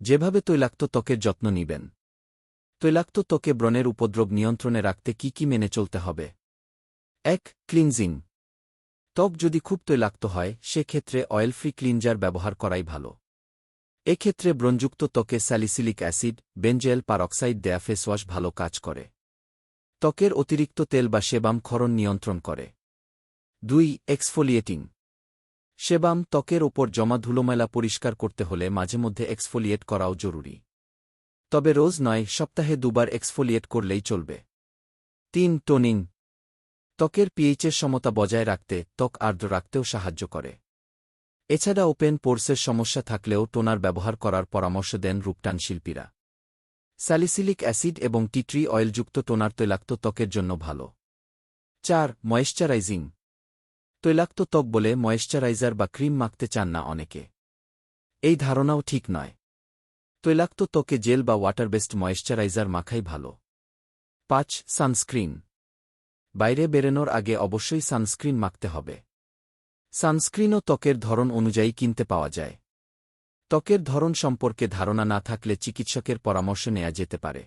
যেভাবে তৈলাক্ত ত্বকের যত্ন নিবেন। তৈলাক্ত ত্বকে ব্রণের উপদ্রব নিয়ন্ত্রণে রাখতে কি কি মেনে চলতে হবে? এক, ক্লিনজিং। ত্বক যদি খুব তৈলাক্ত হয়, সেক্ষেত্রে অয়েল ফ্রি ক্লিনজার ব্যবহার করাই ভালো। এক্ষেত্রে ব্রণযুক্ত ত্বকে স্যালিসিলিক অ্যাসিড বেঞ্জেল পারক্সাইড দেয়া ফেসওয়াশ ভালো কাজ করে। ত্বকের অতিরিক্ত তেল বা সেবাম ক্ষরণ নিয়ন্ত্রণ করে। দুই, এক্সফোলিয়েটিং। সেবাম ত্বকের ওপর জমা ধুলোমেলা পরিষ্কার করতে হলে মাঝে মধ্যে এক্সফোলিয়েট করাও জরুরি। তবে রোজ নয়, সপ্তাহে দুবার এক্সফোলিয়েট করলেই চলবে। তিন, টোনিং। ত্বকের পিএইচের সমতা বজায় রাখতে ত্বক আর্দ্র রাখতেও সাহায্য করে। এছাড়া ওপেন পোর্সের সমস্যা থাকলেও টোনার ব্যবহার করার পরামর্শ দেন রূপটান শিল্পীরা। স্যালিসিলিক অ্যাসিড এবং টিট্রি অয়েলযুক্ত টোনার তৈলাক্ত ত্বকের জন্য ভালো। চার, ময়েশ্চারাইজিং। তৈলাক্ত ত্বক বলে ময়েশ্চারাইজার বা ক্রিম মাখতে চান না অনেকে। এই ধারণাও ঠিক নয়। তৈলাক্ত ত্বকে জেল বা ওয়াটার বেসড ময়েশ্চারাইজার মাখাই ভালো। পাঁচ সানস্ক্রিন বাইরে বেরোনোর আগে অবশ্যই সানস্ক্রিন মাখতে হবে। সানস্ক্রিনও ত্বকের ধরন অনুযায়ী কিনতে পাওয়া যায়। ত্বকের ধরন সম্পর্কে ধারণা না থাকলে চিকিৎসকের পরামর্শ নেওয়া যেতে পারে।